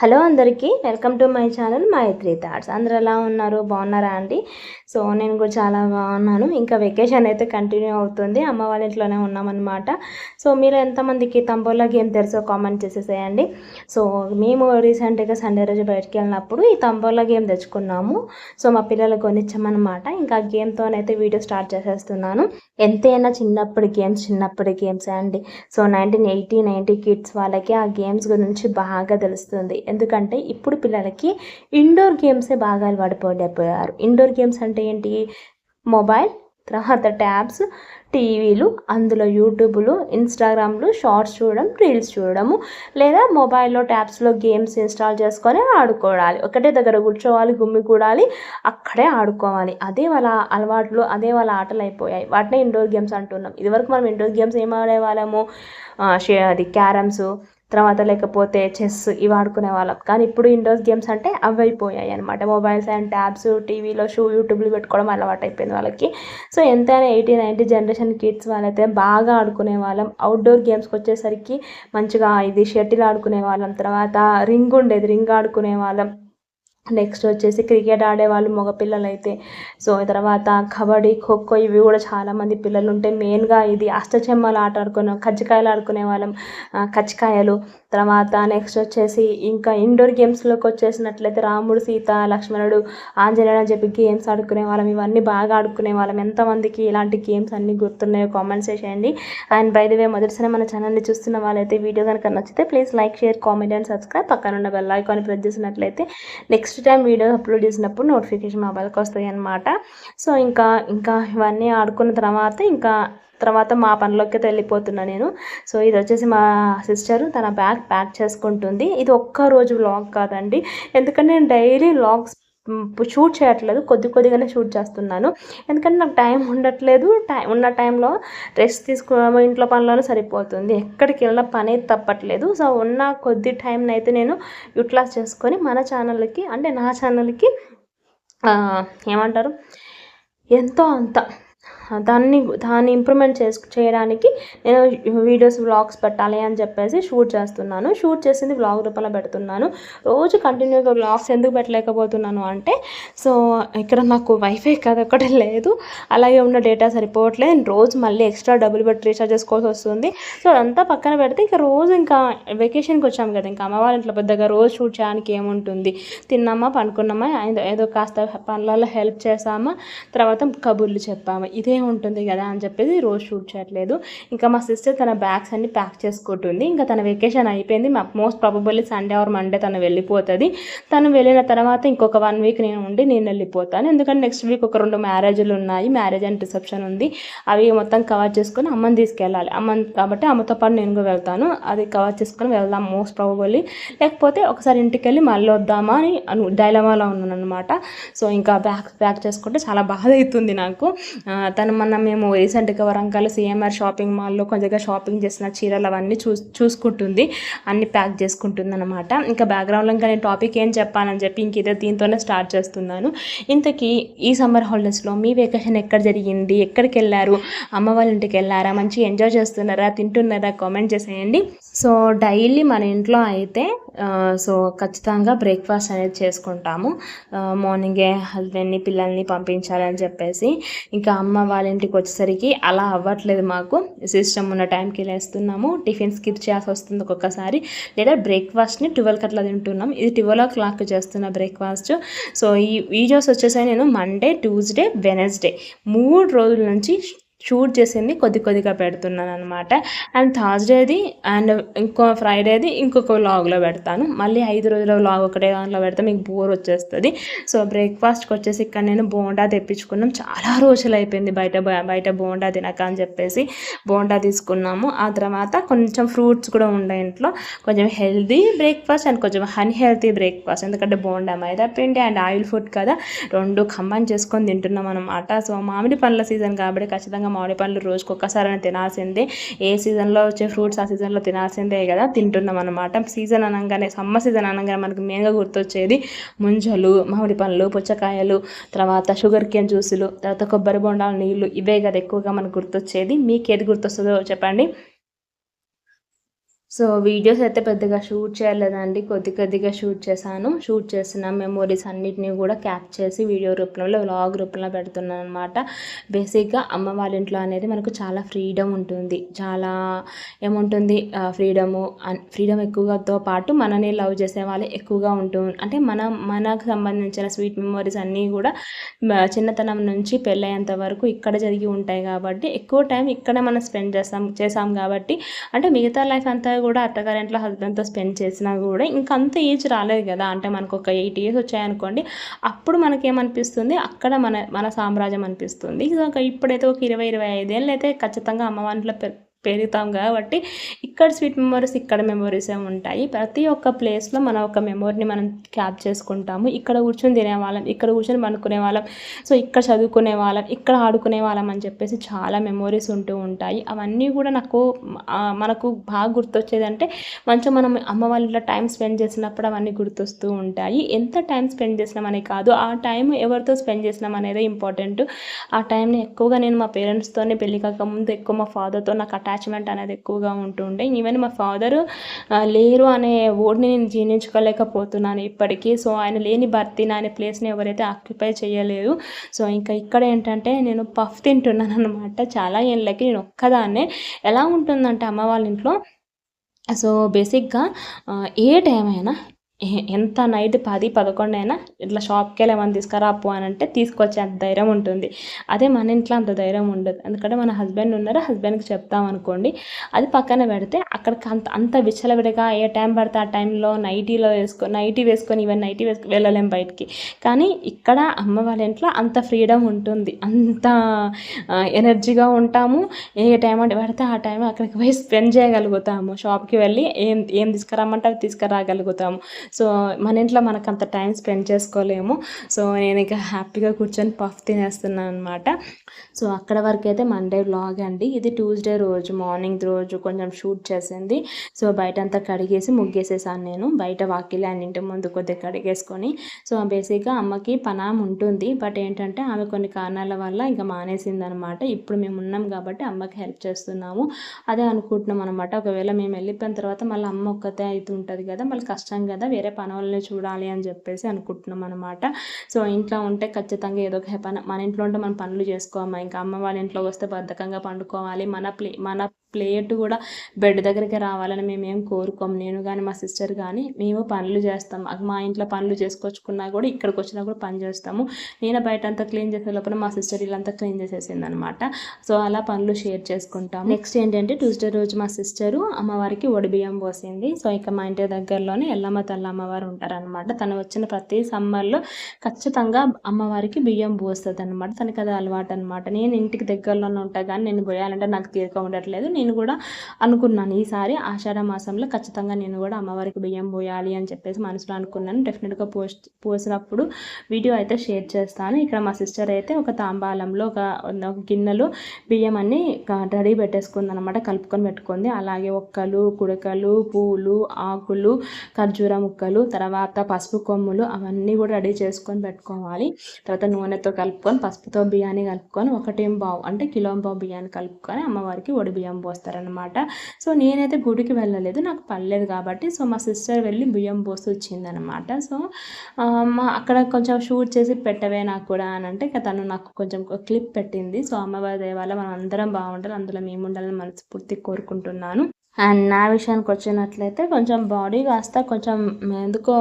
Hello అందరికీ welcome to my channel my three thoughts. అందరూ ఎలా ఉన్నారు? బాగున్నారా అండి? సో నేను కూడా చాలా బాగున్నాను. ఇంకా వెకేషన్ అయితే కంటిన్యూ అవుతుంది. అమ్మ వాళ్ళ ఇంట్లోనే ఉన్నామన్నమాట. సో మీరు ఎంతమందికి తంబోలా గేమ్ తెలుసో కామెంట్ చేసేసేయండి. సో మేము రీసెంట్గా సండే రోజు బయటకు వెళ్ళినప్పుడు ఈ తంబోలా గేమ్ తెచ్చుకున్నాము. సో మా పిల్లలకు కొనిచ్చామన్నమాట. ఇంకా గేమ్తోనైతే వీడియో స్టార్ట్ చేసేస్తున్నాను. ఎంతైనా చిన్నప్పటి గేమ్స్ చిన్నప్పటి గేమ్స్ అండి. So nineteen eighty ninety kids వాళ్ళకి ఆ గేమ్స్ గురించి బాగా తెలుస్తుంది. ఎందుకంటే ఇప్పుడు పిల్లలకి ఇండోర్ గేమ్సే బాగా అలవాటు పడిపోయారు. ఇండోర్ గేమ్స్ అంటే ఏంటి? మొబైల్ తర్వాత ట్యాబ్స్ టీవీలు అందులో యూట్యూబ్లు ఇన్స్టాగ్రామ్లు షార్ట్స్ చూడడం రీల్స్ చూడడము లేదా మొబైల్లో ట్యాబ్స్లో గేమ్స్ ఇన్స్టాల్ చేసుకొని ఆడుకోవాలి. ఒకటే దగ్గర కూర్చోవాలి గుమ్మి కూడాలి అక్కడే ఆడుకోవాలి. అదే వాళ్ళ అలవాట్లు అదే వాళ్ళ ఆటలు అయిపోయాయి. వాటినే ఇండోర్ గేమ్స్ అంటున్నాం. ఇదివరకు మనం ఇండోర్ గేమ్స్ ఏం ఆడేవాళ్ళము? అది క్యారమ్స్ తర్వాత లేకపోతే చెస్ ఇవి ఆడుకునే వాళ్ళం. కానీ ఇప్పుడు ఇండోర్ గేమ్స్ అంటే అవి అయిపోయాయి అనమాట మొబైల్స్ అండ్ ట్యాబ్స్ టీవీలో షూ యూట్యూబ్లు పెట్టుకోవడం అలవాటు అయిపోయింది వాళ్ళకి. సో ఎంతైనా ఎయిటీ నైంటీ జనరేషన్ కిడ్స్ వాళ్ళైతే బాగా ఆడుకునే వాళ్ళం. అవుట్డోర్ గేమ్స్కి వచ్చేసరికి మంచిగా ఇది షటిల్ ఆడుకునే వాళ్ళం. తర్వాత రింగ్ ఉండేది రింగ్ ఆడుకునే వాళ్ళం. నెక్స్ట్ వచ్చేసి క్రికెట్ ఆడేవాళ్ళు మగపిల్లలు అయితే సో తర్వాత కబడ్డీ ఖోఖో ఇవి కూడా చాలామంది పిల్లలు ఉంటే మెయిన్గా ఇది అష్టచెమ్మలు ఆట ఆడుకునే కజ్జికాయలు ఆడుకునే వాళ్ళం కజ్జికాయలు తర్వాత నెక్స్ట్ వచ్చేసి ఇంకా ఇండోర్ గేమ్స్లోకి వచ్చేసినట్లయితే రాముడు సీత లక్ష్మణుడు ఆంజనేయుడు అని చెప్పి గేమ్స్ ఆడుకునే వాళ్ళం. ఇవన్నీ బాగా ఆడుకునే వాళ్ళం. ఎంతమందికి ఇలాంటి గేమ్స్ అన్నీ గుర్తున్నాయో కామెంట్స్ చేసేయండి అండ్ బై ది వే మొదటిసారి మన ఛానల్ని చూస్తున్న వాళ్ళైతే వీడియో కనుక నచ్చితే please like share comment and subscribe పక్కన ఉన్న బెల్ ఐకాన్ ప్రెస్ చేసినట్లయితే నెక్స్ట్ టైం వీడియో అప్లోడ్ చేసినప్పుడు నోటిఫికేషన్ మొబైల్కి వస్తాయి అనమాట సో ఇంకా ఇంకా ఇవన్నీ ఆడుకున్న తర్వాత ఇంకా తర్వాత మా పనిలోకి వెళ్ళిపోతున్నా నేను. సో ఇది వచ్చేసి మా సిస్టర్ తన బ్యాగ్ ప్యాక్ చేసుకుంటుంది. ఇది ఒక్క రోజు వ్లాగ్ కాదండి. ఎందుకంటే నేను డైలీ వ్లాగ్స్ షూట్ చేయట్లేదు. కొద్ది కొద్దిగానే షూట్ చేస్తున్నాను. ఎందుకంటే నాకు టైం ఉండట్లేదు. టైం ఉన్న టైంలో రెస్ట్ తీసుకోవడం ఇంట్లో పనిలోనే సరిపోతుంది. ఎక్కడికి వెళ్ళిన పని తప్పట్లేదు. సో ఉన్న కొద్ది టైంని అయితే నేను యూటిలైజ్ చేసుకొని మన ఛానల్కి అంటే నా ఛానల్కి ఏమంటారు? ఎంతో అంత దాన్ని దాన్ని ఇంప్రూవ్మెంట్ చేసు చేయడానికి నేను వీడియోస్ వ్లాగ్స్ పెట్టాలి అని చెప్పేసి షూట్ చేస్తున్నాను. షూట్ చేసింది వ్లాగ్ రూపంలో పెడుతున్నాను. రోజు కంటిన్యూగా వ్లాగ్స్ ఎందుకు పెట్టలేకపోతున్నాను అంటే సో ఇక్కడ నాకు వైఫై కదా ఒకటి లేదు. అలాగే ఉన్న డేటా సరిపోవట్లేదు. నేను రోజు మళ్ళీ ఎక్స్ట్రా డబ్బులు పెట్టి రీఛార్జ్ చేసుకోవాల్సి వస్తుంది. సో అదంతా పక్కన పెడితే ఇంకా రోజు ఇంకా వెకేషన్కి వచ్చాము కదా. ఇంకా అమ్మ వాళ్ళ ఇంట్లో పెద్దగా రోజు షూట్ చేయడానికి ఏముంటుంది? తిన్నామా పండుకున్నామా ఏదో కాస్త పనులలో హెల్ప్ చేసామా తర్వాత కబుర్లు చెప్పామా. ఇదే ఉంటుంది కదా అని చెప్పేసి రోజు షూట్ చేయట్లేదు. ఇంకా మా సిస్టర్ తన బ్యాగ్స్ అన్ని ప్యాక్ చేసుకుంటుంది. ఇంకా తన వెకేషన్ అయిపోయింది. Most probably Sunday or Monday తను వెళ్ళిపోతుంది. తను వెళ్ళిన తర్వాత ఇంకొక వన్ వీక్ నేను ఉండి నేను వెళ్ళిపోతాను. ఎందుకంటే నెక్స్ట్ వీక్ ఒక రెండు మ్యారేజ్లు ఉన్నాయి. మ్యారేజ్ అండ్ రిసెప్షన్ ఉంది. అవి మొత్తం కవర్ చేసుకొని అమ్మని తీసుకెళ్ళాలి. అమ్మ కాబట్టి అమ్మతో పాటు నేను కూడా వెళ్తాను. అది కవర్ చేసుకొని వెళ్దాం మోస్ట్ ప్రాబబుల్లీ లేకపోతే ఒకసారి ఇంటికి వెళ్ళి మళ్ళీ వద్దామా అని డైలమాలో ఉన్నాను అనమాట సో ఇంకా బ్యాగ్ ప్యాక్ చేసుకుంటే చాలా బాధ అవుతుంది నాకు. తన మన మేము రీసెంట్గా వరంగల్ సిఎంఆర్ షాపింగ్ మాల్లో కొంచెంగా షాపింగ్ చేసిన చీరలు అవన్నీ చూ చూసుకుంటుంది. అన్ని ప్యాక్ చేసుకుంటుంది అనమాట ఇంకా బ్యాక్గ్రౌండ్లో ఇంకా నేను టాపిక్ ఏం చెప్పాలని చెప్పి ఇంక ఇదే దీంతోనే స్టార్ట్ చేస్తున్నాను. ఇంతకీ ఈ సమ్మర్ హాలిడేస్లో మీ వెకేషన్ ఎక్కడ జరిగింది? ఎక్కడికి వెళ్ళారు? అమ్మ వాళ్ళ ఇంటికి వెళ్ళారా? మంచి ఎంజాయ్ చేస్తున్నారా? తింటున్నారా? కామెంట్ చేసేయండి. సో డైలీ మన ఇంట్లో అయితే సో ఖచ్చితంగా బ్రేక్ఫాస్ట్ అనేది చేసుకుంటాము. మార్నింగే హస్బెండ్ని పిల్లల్ని పంపించాలని చెప్పేసి ఇంకా అమ్మ వాళ్ళ ఇంటికి వచ్చేసరికి అలా అవ్వట్లేదు మాకు. సిస్టమ్ ఉన్న టైంకి లేస్తున్నాము. టిఫిన్ స్కిప్ చేయాల్సి వస్తుంది ఒక్కొక్కసారి. లేదా బ్రేక్ఫాస్ట్ని ట్వెల్వ్కి అట్లా తింటున్నాం. ఇది ట్వెల్వ్ ఓ క్లాక్ చేస్తున్న బ్రేక్ఫాస్ట్. సో ఈ వీడియోస్ వచ్చేసరికి నేను మండే ట్యూస్డే వెనస్డే. మూడు రోజుల నుంచి షూట్ చేసింది కొద్ది కొద్దిగా పెడుతున్నాను అనమాట అండ్ థర్స్డేది అండ్ ఇంకో ఫ్రైడేది ఇంకొక వ్లాగ్లో పెడతాను. మళ్ళీ ఐదు రోజుల వ్లాగ్ ఒకటే దాంట్లో పెడితే మీకు బోర్ వచ్చేస్తుంది. సో బ్రేక్ఫాస్ట్కి వచ్చేసి ఇక్కడ నేను బోండా తెప్పించుకున్నాం. చాలా రోజులు అయిపోయింది బయట బయట బోండా తినక అని చెప్పేసి బోండా తీసుకున్నాము. ఆ తర్వాత కొంచెం ఫ్రూట్స్ కూడా ఉండే ఇంట్లో. కొంచెం హెల్దీ బ్రేక్ఫాస్ట్ అండ్ కొంచెం అన్హెల్తీ బ్రేక్ఫాస్ట్. ఎందుకంటే బోండా మైదా పిండి అండ్ ఆయిల్ ఫుడ్ కదా. రెండు కంబైన్ చేసుకొని తింటున్నాం అనమాట సో మామిడి పండ్ల సీజన్ కాబట్టి ఖచ్చితంగా ఖచ్చితంగా మామిడి పండ్లు రోజుకి ఒక్కసారైనా తినాల్సిందే. ఏ సీజన్లో వచ్చే ఫ్రూట్స్ ఆ సీజన్లో తినాల్సిందే కదా తింటున్నాం అనమాట సీజన్ అనగానే సమ్మర్ సీజన్ అనగానే మనకు మెయిన్గా గుర్తొచ్చేది ముంజలు మామిడి పండ్లు పుచ్చకాయలు తర్వాత షుగర్ కేన్ జ్యూసులు తర్వాత కొబ్బరి బొండాలు నీళ్ళు ఇవే కదా ఎక్కువగా మనకు గుర్తొచ్చేది. మీకు ఏది గుర్తొస్తుందో చెప్పండి. సో వీడియోస్ అయితే పెద్దగా షూట్ చేయలేదండి. కొద్ది కొద్దిగా షూట్ చేశాను. షూట్ చేసిన మెమోరీస్ అన్నిటిని కూడా క్యాప్ చేసి వీడియో రూపంలో వ్లాగ్ రూపంలో పెడుతున్నాను అనమాట బేసిక్గా అమ్మ వాళ్ళ ఇంట్లో అనేది మనకు చాలా ఫ్రీడమ్ ఉంటుంది. చాలా ఏముంటుంది? ఫ్రీడము ఫ్రీడమ్ ఎక్కువతో పాటు మనని లవ్ చేసే వాళ్ళు ఎక్కువగా ఉంటుంది అంటే మన మనకు సంబంధించిన స్వీట్ మెమోరీస్ అన్నీ కూడా చిన్నతనం నుంచి పెళ్ళయ్యేంత వరకు ఇక్కడ జరిగి ఉంటాయి కాబట్టి ఎక్కువ టైం ఇక్కడ మనం స్పెండ్ చేస్తాం చేసాం కాబట్టి అంటే మిగతా లైఫ్ అంతా కూడా అత్తగారింట్లో హస్బెండ్తో స్పెండ్ చేసినా కూడా ఇంకా అంత ఏజ్ రాలేదు కదా. అంటే మనకు ఒక ఎయిట్ ఇయర్స్ వచ్చాయనుకోండి అప్పుడు మనకేమనిపిస్తుంది? అక్కడ మన మన సామ్రాజ్యం అనిపిస్తుంది. ఇప్పుడైతే ఒక ఇరవై ఇరవై ఐదేళ్ళు అయితే ఖచ్చితంగా అమ్మ వంటలో పెరుగుతాం కాబట్టి ఇక్కడ స్వీట్ మెమరీస్ ఇక్కడ మెమరీస్ ఉంటాయి. ప్రతి ఒక్క ప్లేస్లో మన ఒక మెమొరీని మనం క్యాప్ చేసుకుంటాము. ఇక్కడ కూర్చొని తినేవాళ్ళం ఇక్కడ కూర్చొని పనుకునే వాళ్ళం సో ఇక్కడ చదువుకునే వాళ్ళం ఇక్కడ ఆడుకునే వాళ్ళం అని చెప్పేసి చాలా మెమొరీస్ ఉంటూ ఉంటాయి. అవన్నీ కూడా నాకు మనకు బాగా గుర్తొచ్చేది అంటే మంచిగా మనం అమ్మ వాళ్ళ టైం స్పెండ్ చేసినప్పుడు అవన్నీ గుర్తొస్తూ ఉంటాయి. ఎంత టైం స్పెండ్ చేసినామని కాదు ఆ టైం ఎవరితో స్పెండ్ చేసినాం అనేది ఇంపార్టెంట్ ఆ టైంని ఎక్కువగా నేను మా పేరెంట్స్తోనే పెళ్ళి కాకముందు ఎక్కువ మా ఫాదర్తో నాకు అటాచ్ అటాచ్మెంట్ అనేది ఎక్కువగా ఉంటుండే ఈవెన్ మా ఫాదర్ లేరు అనే ఓడిని నేను జీర్ణించుకోలేకపోతున్నాను ఇప్పటికీ. సో ఆయన లేని భర్తీని అనే ప్లేస్ని ఎవరైతే ఆక్యుపై చేయలేదు. సో ఇంకా ఇక్కడ ఏంటంటే నేను పఫ్ తింటున్నాను అనమాట చాలా ఏళ్ళకి నేను ఒక్కదాన్నే. ఎలా ఉంటుందంటే అమ్మ వాళ్ళ ఇంట్లో సో బేసిక్గా ఏ టైం అయినా ఎంత నైట్ పది పదకొండు అయినా ఇట్లా షాప్కి వెళ్ళి ఏమైనా తీసుకురాపు అని అంటే తీసుకొచ్చే అంత ధైర్యం ఉంటుంది. అదే మన ఇంట్లో అంత ధైర్యం ఉండదు. ఎందుకంటే మన హస్బెండ్ ఉన్నారు హస్బెండ్కి చెప్తాం అనుకోండి. అది పక్కన పెడితే అక్కడికి అంత అంత విచ్చలవిడిగా ఏ టైం పడితే ఆ టైంలో నైటీలో వేసుకో నైటీ వేసుకొని ఈవెన్ నైటీ వేసుకు వెళ్ళలేం బయటికి. కానీ ఇక్కడ అమ్మ వాళ్ళ ఇంట్లో అంత ఫ్రీడమ్ ఉంటుంది. అంత ఎనర్జీగా ఉంటాము. ఏ టైం అంటే పడితే ఆ టైం అక్కడికి పోయి స్పెండ్ చేయగలుగుతాము. షాప్కి వెళ్ళి ఏం ఏం తీసుకురామంటే అవి తీసుకురాగలుగుతాము. సో మన ఇంట్లో మనకు అంత టైం స్పెండ్ చేసుకోలేము. సో నేను ఇక హ్యాపీగా కూర్చొని పఫ్ తినేస్తున్నాను అనమాట సో అక్కడ వరకు అయితే మండే బ్లాగ్ అండి. ఇది ట్యూస్డే రోజు మార్నింగ్ రోజు కొంచెం షూట్ చేసింది. సో బయట అంతా కడిగేసి ముగ్గేసేసాను నేను. బయట వాకిలి అని ఇంటి ముందు కొద్దిగా కడిగేసుకొని సో బేసిక్గా అమ్మకి పనాం ఉంటుంది. బట్ ఏంటంటే ఆమె కొన్ని కారణాల వల్ల ఇంకా మానేసింది అనమాట ఇప్పుడు మేము ఉన్నాం కాబట్టి అమ్మకి హెల్ప్ చేస్తున్నాము. అదే అనుకుంటున్నాం అనమాట ఒకవేళ మేము వెళ్ళిపోయిన తర్వాత మళ్ళీ అమ్మ ఒక్కతే అవుతుంటుంది కదా మళ్ళీ కష్టం కదా. వేరే పనులని చూడాలి అని చెప్పేసి అనుకుంటున్నాం అనమాట సో ఇంట్లో ఉంటే ఖచ్చితంగా ఏదో ఒక పని మన ఇంట్లో ఉంటే మనం పనులు చేసుకోమా ఇంకా అమ్మ వాళ్ళ ఇంట్లోకి వస్తే బద్ధకంగా పండుకోవాలి. మన ప్లే మన ప్లేట్ కూడా బెడ్ దగ్గరికి రావాలని మేమేం కోరుకోం. నేను కానీ మా సిస్టర్ కానీ మేము పనులు చేస్తాం. మా ఇంట్లో పనులు చేసుకొచ్చుకున్నా కూడా ఇక్కడికి వచ్చినా కూడా పని చేస్తాము. నేను బయట అంతా క్లీన్ చేసే లోపల మా సిస్టర్ ఇల్లంతా క్లీన్ చేసేసింది అనమాట సో అలా పనులు షేర్ చేసుకుంటాం నెక్స్ట్ ఏంటంటే ట్యూస్డే రోజు మా సిస్టరు అమ్మవారికి ఒడిబియ్యం పోసింది. సో ఇక మా ఇంటి దగ్గరలోనే ఎల్లమ్మ తల్ల అమ్మవారు ఉంటారనమాట తను వచ్చిన ప్రతి సమ్మర్లో ఖచ్చితంగా అమ్మవారికి బియ్యం పోస్తుంది అనమాట తనకి అది అలవాటు అనమాట నేను ఇంటికి దగ్గరలోనే ఉంటా కానీ నేను పోయాలంటే నాకు తీరిక ఉండట్లేదు. నేను కూడా అనుకున్నాను ఈసారి ఆషాఢ మాసంలో ఖచ్చితంగా నేను కూడా అమ్మవారికి బియ్యం పోయాలి అని చెప్పేసి మనసులో అనుకున్నాను. డెఫినెట్గా పోస్ట్ పోసినప్పుడు వీడియో అయితే షేర్ చేస్తాను. ఇక్కడ మా సిస్టర్ అయితే ఒక తాంబాలంలో ఒక గిన్నెలో బియ్యం అన్ని రెడీ పెట్టేసుకుంది అనమాట కలుపుకొని పెట్టుకుంది. అలాగే ఒక్కలు కుడకలు పూలు ఆకులు ఖర్జూరం ముక్కలు తర్వాత పసుపు కొమ్ములు అవన్నీ కూడా రెడీ చేసుకొని పెట్టుకోవాలి. తర్వాత నూనెతో కలుపుకొని పసుపుతో బియ్యాన్ని కలుపుకొని ఒకటేం బావు అంటే కిలో బావు బియ్యాన్ని కలుపుకొని అమ్మవారికి ఒడి బియ్యం పోస్తారనమాట సో నేనైతే గుడికి వెళ్ళలేదు నాకు పర్లేదు కాబట్టి సో మా సిస్టర్ వెళ్ళి బియ్యం పోసి వచ్చిందనమాట సో మా అక్కడ కొంచెం షూట్ చేసి పెట్టవే నాకు కూడా అని అంటే తను నాకు కొంచెం క్లిప్ పెట్టింది. సో అమ్మవారి దేవాలయం మనం అందరం బాగుండాలి అందులో మేము ఉండాలని మనస్ఫూర్తి కోరుకుంటున్నాను. అండ్ నా విషయానికి వచ్చినట్లయితే కొంచెం బాడీ కాస్త కొంచెం ఎందుకో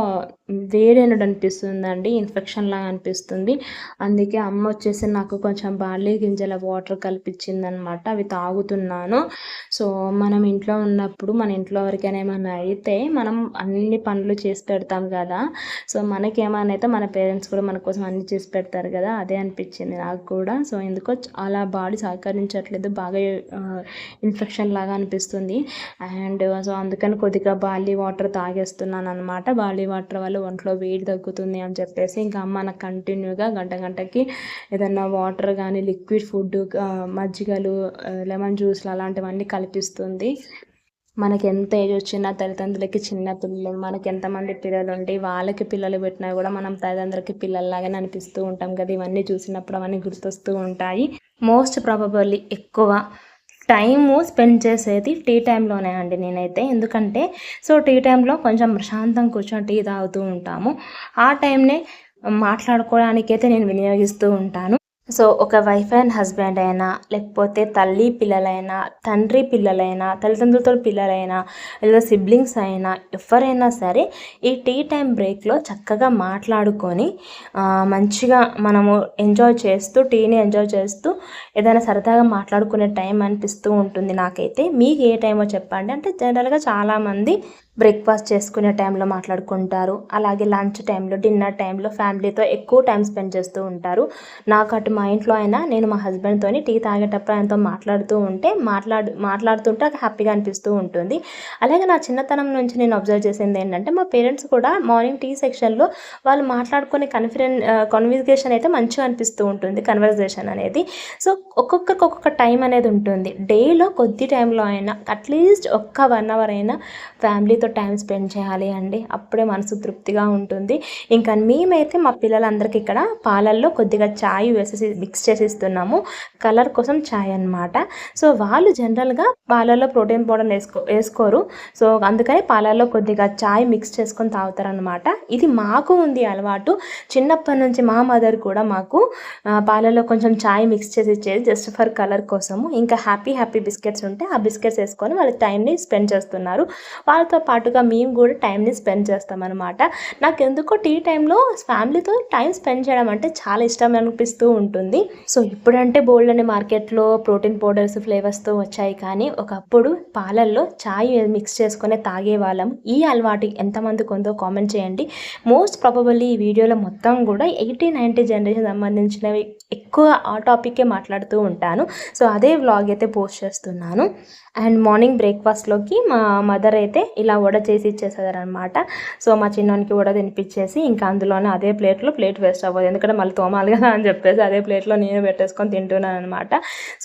వేడైనట్టు అనిపిస్తుందండి ఇన్ఫెక్షన్ లాగా అనిపిస్తుంది. అందుకే అమ్మ వచ్చేసి నాకు కొంచెం బార్లీ గింజల వాటర్ కల్పించిందనమాట అవి తాగుతున్నాను. సో మనం ఇంట్లో ఉన్నప్పుడు మన ఇంట్లో ఎవరికైనా ఏమైనా అయితే మనం అన్ని పనులు చేసి పెడతాం కదా. సో మనకి అయితే మన పేరెంట్స్ కూడా మన కోసం అన్ని చేసి పెడతారు కదా అదే అనిపించింది నాకు కూడా. సో ఎందుకో అలా బాడీ సహకరించట్లేదు బాగా ఇన్ఫెక్షన్ లాగా అనిపిస్తుంది. అండ్ సో అందుకని కొద్దిగా బార్లీ వాటర్ తాగేస్తున్నాను అనమాట బార్లీ వాటర్ వల్ల ఒంట్లో వేడి తగ్గుతుంది అని చెప్పేసి ఇంకా అమ్మ నాకు కంటిన్యూగా గంట గంటకి ఏదన్నా వాటర్ కానీ లిక్విడ్ ఫుడ్ మజ్జిగలు లెమన్ జ్యూస్లు అలాంటివన్నీ కల్పిస్తుంది. మనకి ఎంత ఏజ్ వచ్చినా తల్లిదండ్రులకి చిన్న పిల్లలు మనకి ఎంతమంది పిల్లలు ఉండి వాళ్ళకి పిల్లలు పెట్టినా కూడా మనం తల్లిదండ్రులకి పిల్లల్లాగానే అనిపిస్తూ ఉంటాం కదా. ఇవన్నీ చూసినప్పుడు అవన్నీ గుర్తొస్తూ ఉంటాయి. మోస్ట్ ప్రాబబుల్లీ ఎక్కువ టైము స్పెండ్ చేసేది టీ టైంలోనే అండి నేనైతే. ఎందుకంటే సో టీ టైంలో కొంచెం ప్రశాంతంగా కూర్చొని టీ తాగుతూ ఉంటాము. ఆ టైంనే మాట్లాడుకోవడానికైతే నేను వినియోగిస్తూ ఉంటాను. సో ఒక వైఫ్ అండ్ హస్బెండ్ అయినా లేకపోతే తల్లి పిల్లలైనా తండ్రి పిల్లలైనా తల్లిదండ్రులతో పిల్లలైనా లేదా సిబ్లింగ్స్ అయినా ఎవరైనా సరే ఈ టీ టైం బ్రేక్లో చక్కగా మాట్లాడుకొని మంచిగా మనము ఎంజాయ్ చేస్తూ టీని ఎంజాయ్ చేస్తూ ఏదైనా సరదాగా మాట్లాడుకునే టైం అనిపిస్తూ ఉంటుంది నాకైతే. మీకు ఏ టైమో చెప్పండి? అంటే జనరల్గా చాలామంది బ్రేక్ఫాస్ట్ చేసుకునే టైంలో మాట్లాడుకుంటారు. అలాగే లంచ్ టైంలో డిన్నర్ టైంలో ఫ్యామిలీతో ఎక్కువ టైం స్పెండ్ చేస్తూ ఉంటారు. నాకు అటు మా ఇంట్లో అయినా నేను మా హస్బెండ్తో టీ తాగేటప్పుడు ఆయనతో మాట్లాడుతూ ఉంటే మాట్లాడు మాట్లాడుతుంటే హ్యాపీగా అనిపిస్తూ ఉంటుంది. అలాగే నా చిన్నతనం నుంచి నేను అబ్జర్వ్ చేసింది ఏంటంటే మా పేరెంట్స్ కూడా మార్నింగ్ టీ సెక్షన్లో వాళ్ళు మాట్లాడుకునే కన్ఫిడెన్ కన్వికేషన్ అయితే మంచిగా అనిపిస్తూ ఉంటుంది కన్వర్జేషన్ అనేది. సో ఒక్కొక్కరికి ఒక్కొక్క టైం అనేది ఉంటుంది. డేలో కొద్ది టైంలో అయినా అట్లీస్ట్ ఒక్క వన్ అవర్ అయినా ఫ్యామిలీతో ఫ్యామిలీతో టైం స్పెండ్ చేయాలి అండి. అప్పుడే మనసు తృప్తిగా ఉంటుంది. ఇంకా మేమైతే మా పిల్లలందరికీ ఇక్కడ పాలల్లో కొద్దిగా ఛాయ్ వేసేసి మిక్స్ చేసి ఇస్తున్నాము కలర్ కోసం ఛాయ్ అనమాట సో వాళ్ళు జనరల్గా పాలల్లో ప్రోటీన్ పౌడర్ వేసుకో వేసుకోరు. సో అందుకని పాలల్లో కొద్దిగా ఛాయ్ మిక్స్ చేసుకొని తాగుతారనమాట ఇది మాకు ఉంది అలవాటు. చిన్నప్పటి నుంచి మా మదర్ కూడా మాకు పాలల్లో కొంచెం ఛాయ్ మిక్స్ చేసి ఇచ్చేది జస్ట్ ఫర్ కలర్ కోసము. ఇంకా హ్యాపీ హ్యాపీ బిస్కెట్స్ ఉంటే ఆ బిస్కెట్స్ వేసుకొని వాళ్ళ టైంని స్పెండ్ చేస్తున్నారు. వాళ్ళతో పాటుగా మేము కూడా టైంని స్పెండ్ చేస్తామన్నమాట. నాకు ఎందుకో టీ టైంలో ఫ్యామిలీతో టైం స్పెండ్ చేయడం అంటే చాలా ఇష్టం అనిపిస్తూ ఉంటుంది. సో ఇప్పుడంటే బోల్డ్ అనే మార్కెట్లో ప్రోటీన్ పౌడర్స్ ఫ్లేవర్స్తో వచ్చాయి కానీ ఒకప్పుడు పాలల్లో చాయ్ మిక్స్ చేసుకునే తాగే వాళ్ళం ఈ అలవాటు ఎంతమందికి ఉందో కామెంట్ చేయండి. మోస్ట్ ప్రాబబుల్లీ ఈ వీడియోలో మొత్తం కూడా ఎయిటీ నైంటీ జనరేషన్ సంబంధించినవి ఎక్కువ ఆ టాపిక్కే మాట్లాడుతూ ఉంటాను. సో అదే వ్లాగ్ అయితే పోస్ట్ చేస్తున్నాను. అండ్ మార్నింగ్ బ్రేక్ఫాస్ట్లోకి మా మదర్ అయితే ఇలా వడ చేసి ఇచ్చేసారనమాట సో మా చిన్నోనికి వడ తినిపించేసి ఇంకా అందులోనే అదే ప్లేట్లో ప్లేట్ వేస్ట్ అవ్వదు. ఎందుకంటే మళ్ళీ తోమాలి కదా అని చెప్పేసి అదే ప్లేట్లో నేను పెట్టేసుకొని తింటున్నాను అనమాట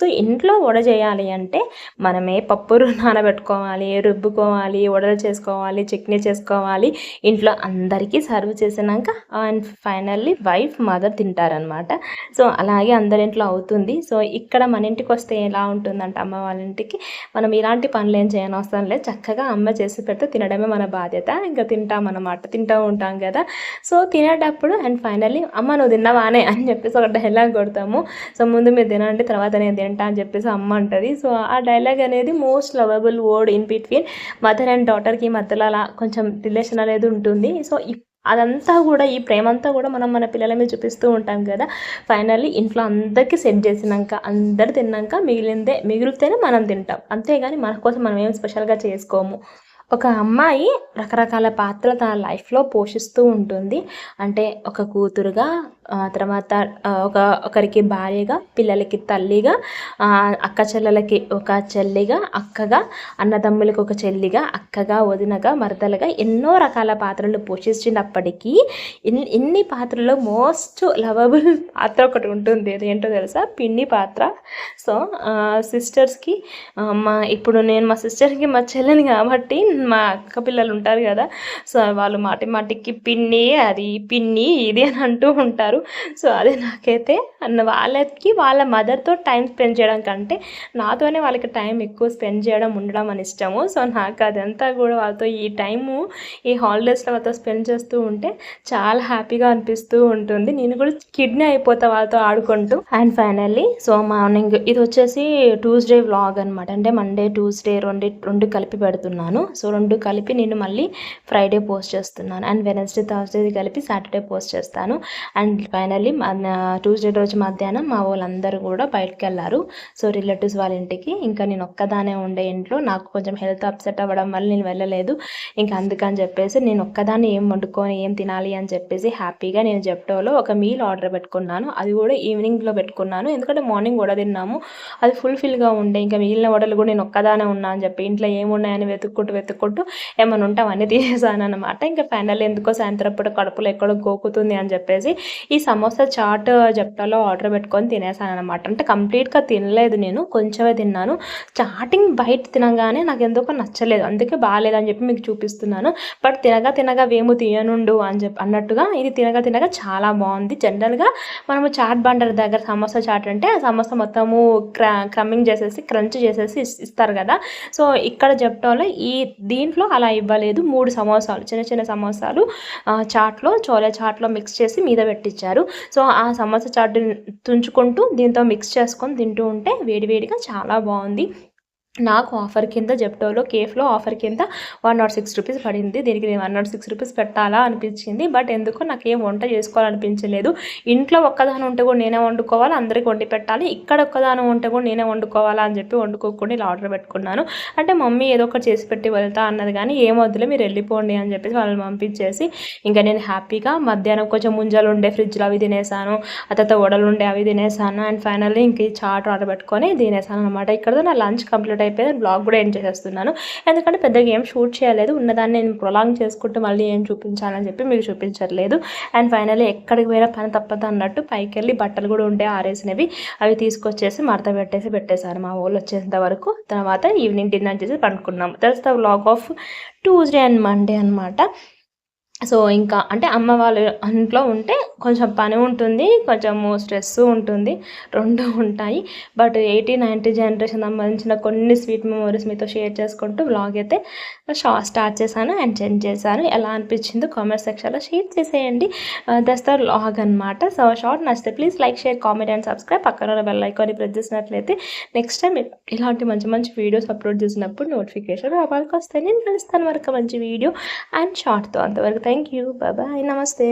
సో ఇంట్లో వడ చేయాలి అంటే మనమే పప్పు నానబెట్టుకోవాలి రుబ్బుకోవాలి వడలు చేసుకోవాలి చట్నీ చేసుకోవాలి. ఇంట్లో అందరికీ సర్వ్ చేసినాక అండ్ ఫైనల్లీ వైఫ్ మదర్ తింటారనమాట సో అలాగే అందరింట్లో అవుతుంది. సో ఇక్కడ మన ఇంటికి వస్తే ఎలా ఉంటుందంటే అమ్మ వాళ్ళ ఇంటికి మనం ఇలాంటి పనులు ఏం చేయనవసరం లేదు. చక్కగా అమ్మ చేసి పెడితే తినడమే మన బాధ్యత. ఇంకా తింటాం అన్నమాట తింటూ ఉంటాం కదా. సో తినేటప్పుడు అండ్ ఫైనల్లీ అమ్మ నువ్వు తిన్నావానే అని చెప్పేసి ఒక డైలాగ్ కొడతాము. సో ముందు మీరు తినండి తర్వాత నేను తింటా అని చెప్పేసి అమ్మ అంటుంది. సో ఆ డైలాగ్ అనేది most lovable word in between mother and డాటర్కి మధ్యలో అలా కొంచెం రిలేషన్ అనేది ఉంటుంది. సో అదంతా కూడా ఈ ప్రేమంతా కూడా మనం మన పిల్లల మీద చూపిస్తూ ఉంటాం కదా. ఫైనల్లీ ఇంట్లో అందరికీ సెట్ చేసినాక అందరు తిన్నాక మిగిలిందే మిగిలితేనే మనం తింటాం. అంతేగాని మన కోసం మనం ఏం స్పెషల్గా చేసుకోము. ఒక అమ్మాయి రకరకాల పాత్రలు తన లైఫ్లో పోషిస్తూ ఉంటుంది. అంటే ఒక కూతురుగా తర్వాత ఒక ఒకరికి భార్యగా పిల్లలకి తల్లిగా అక్క చెల్లెలకి ఒక చెల్లిగా అక్కగా అన్నదమ్ములకు ఒక చెల్లిగా అక్కగా వదినగా మరదలుగా ఎన్నో రకాల పాత్రలు పోషించినప్పటికీ ఎన్ని ఇన్ని పాత్రల్లో మోస్ట్ లవబుల్ పాత్ర ఒకటి ఉంటుంది. ఏంటో తెలుసా? పిన్ని పాత్ర. సో సిస్టర్స్కి మా ఇప్పుడు నేను మా సిస్టర్కి మా చెల్లెని కాబట్టి మా అక్క పిల్లలు ఉంటారు కదా సో వాళ్ళు మాటి మాటికి పిన్ని అది పిన్ని ఇది అని అంటూ ఉంటారు. సో అదే నాకైతే అన్న వాళ్ళకి వాళ్ళ మదర్తో టైం స్పెండ్ చేయడం కంటే నాతోనే వాళ్ళకి టైం ఎక్కువ స్పెండ్ చేయడం ఉండడం అని ఇష్టము. సో నాకు అదంతా కూడా వాళ్ళతో ఈ టైము ఈ హాలిడేస్లో వాళ్ళతో స్పెండ్ చేస్తూ ఉంటే చాలా హ్యాపీగా అనిపిస్తూ ఉంటుంది. నేను కూడా కిడ్నీ అయిపోతా వాళ్ళతో ఆడుకుంటూ. అండ్ ఫైనల్లీ సో మార్నింగ్ ఇది వచ్చేసి ట్యూస్డే వ్లాగ్ అనమాట అంటే మండే ట్యూస్డే రెండు రెండు కలిపి పెడుతున్నాను. సో రెండు కలిపి నేను మళ్ళీ ఫ్రైడే పోస్ట్ చేస్తున్నాను. అండ్ వెనస్డే థర్స్డే కలిపి సాటర్డే పోస్ట్ చేస్తాను. అండ్ ఫైనల్లీ ట్యూస్డే రోజు మధ్యాహ్నం మా వాళ్ళందరూ కూడా బయటకు వెళ్ళారు. సో రిలేటివ్స్ వాళ్ళ ఇంటికి. ఇంకా నేను ఒక్కదానే ఉండే ఇంట్లో. నాకు కొంచెం హెల్త్ అప్సెట్ అవ్వడం వల్ల నేను వెళ్ళలేదు. ఇంకా అందుకని చెప్పేసి నేను ఒక్కదాన్ని ఏం వండుకొని ఏం తినాలి అని చెప్పేసి హ్యాపీగా నేను జెప్టోలో ఒక మీల్ ఆర్డర్ పెట్టుకున్నాను. అది కూడా ఈవినింగ్లో పెట్టుకున్నాను. ఎందుకంటే మార్నింగ్ కూడా తిన్నాము. అది ఫుల్ఫిల్గా ఉండే. ఇంకా మిగిలిన వడలు కూడా నేను ఒక్కదానే ఉన్నా అని చెప్పి ఇంట్లో ఏమున్నాయని వెతుక్కుంటూ వెతుక్కుంటూ ఏమైనా ఉంటామని అవన్నీ తీసేసాను అనమాట ఇంకా ఫైనల్ ఎందుకో సాయంత్రం పూట కడుపులో ఎక్కడో గోకుతుంది అని చెప్పేసి ఈ సమోసా చాట్ జప్టాలో ఆర్డర్ పెట్టుకొని తినేసాను అనమాట అంటే కంప్లీట్గా తినలేదు నేను కొంచెమే తిన్నాను. స్టార్టింగ్ బయట తినగానే నాకు ఎందుకో నచ్చలేదు. అందుకే బాగాలేదని చెప్పి మీకు చూపిస్తున్నాను. బట్ తినగా తినగా వేము తీయనుండు అని చెప్పి అన్నట్టుగా ఇది తినగా తినగా చాలా బాగుంది. జనరల్గా మనము చాట్ బండర్ దగ్గర సమోసా చాట్ అంటే ఆ సమోసా మొత్తము క్రమింగ్ క్రమ్మింగ్ చేసేసి క్రంచ్ చేసేసి ఇస్తారు కదా. సో ఇక్కడ జప్టోలో ఈ దీంట్లో అలా ఇవ్వలేదు. మూడు సమోసాలు చిన్న చిన్న సమోసాలు చాట్లో చోలే చాట్లో మిక్స్ చేసి మీద పెట్టించారు సో ఆ సమోసా చాట్ తుంచుకుంటూ దీంతో మిక్స్ చేసుకొని తింటూ ఉంటే వేడివేడిగా చాలా బాగుంది. నాకు ఆఫర్ కింద జెప్టోలో కేఫ్లో ఆఫర్ కింద వన్ నాట్ సిక్స్ రూపీస్ పడింది. దీనికి నేను వన్ నాట్ సిక్స్ రూపీస్ పెట్టాలా అనిపించింది. బట్ ఎందుకో నాకు ఏం వంట చేసుకోవాలనిపించలేదు. ఇంట్లో ఒక్కదాని ఉంటే కూడా నేనే వండుకోవాలి అందరికి వండి పెట్టాలి. ఇక్కడ ఒక్కదాని ఉంటే కూడా నేనే వండుకోవాలా అని చెప్పి వండుకోకుండా ఇలా ఆర్డర్ పెట్టుకున్నాను. అంటే మమ్మీ ఏదో ఒకటి చేసి పెట్టి వెళ్తా అన్నది కానీ ఏం వద్దులే మీరు వెళ్ళిపోండి అని చెప్పేసి వాళ్ళని పంపించేసి ఇంకా నేను హ్యాపీగా మధ్యాహ్నం కొంచెం ముంజలు ఉండే ఫ్రిడ్జ్లో అవి తినేసాను. ఆ తర్వాత వడలు ఉండే అవి తినేసాను. అండ్ ఫైనల్లీ ఇంక చాట్ ఆర్డర్ పెట్టుకొని తినేసాను అనమాట ఇక్కడ నా లంచ్ కంప్లీట్ కంప్లీట్ అయిపోయింది. బ్లాగ్ కూడా ఎండ్ చేసేస్తున్నాను. ఎందుకంటే పెద్దగా ఏం షూట్ చేయలేదు. ఉన్నదాన్ని నేను ప్రొలాంగ్ చేసుకుంటూ మళ్ళీ ఏం చూపించాలని చెప్పి మీకు చూపించట్లేదు. అండ్ ఫైనల్లీ ఎక్కడికి పోయినా పని తప్పదు అన్నట్టు పైకి వెళ్ళి బట్టలు కూడా ఉంటే ఆరేసినవి అవి తీసుకొచ్చేసి మడత పెట్టేసి పెట్టేశారు మా ఊళ్ళు వచ్చేంత వరకు. తర్వాత ఈవినింగ్ డిన్నర్ చేసి పండుకున్నాం that's the vlog of Tuesday and Monday అనమాట సో ఇంకా అంటే అమ్మ వాళ్ళ ఇంట్లో ఉంటే కొంచెం పని ఉంటుంది కొంచెము స్ట్రెస్ ఉంటుంది రెండు ఉంటాయి. బట్ ఎయిటీ నైంటీ జనరేషన్ సంబంధించిన కొన్ని స్వీట్ మెమోరీస్ మీతో షేర్ చేసుకుంటూ బ్లాగ్ అయితే స్టార్ట్ చేశాను అండ్ సెండ్ చేశాను. ఎలా అనిపించిందో కామెంట్ సెక్షన్లో షేర్ చేసేయండి. దస్ ద లాగ్ అనమాట సో షార్ట్ నచ్చితే please like share comment and subscribe. పక్కన బెల్ ఐకాన్ని ప్రెస్ చేసినట్లయితే నెక్స్ట్ టైం ఇలాంటి మంచి మంచి వీడియోస్ అప్లోడ్ చేసినప్పుడు నోటిఫికేషన్ వాళ్ళకి వస్తాయి. నేను కలుస్తాను వరకు మంచి వీడియో అండ్ షార్ట్తో అంతవరకు థ్యాంక్ యూ బాయ్ నమస్తే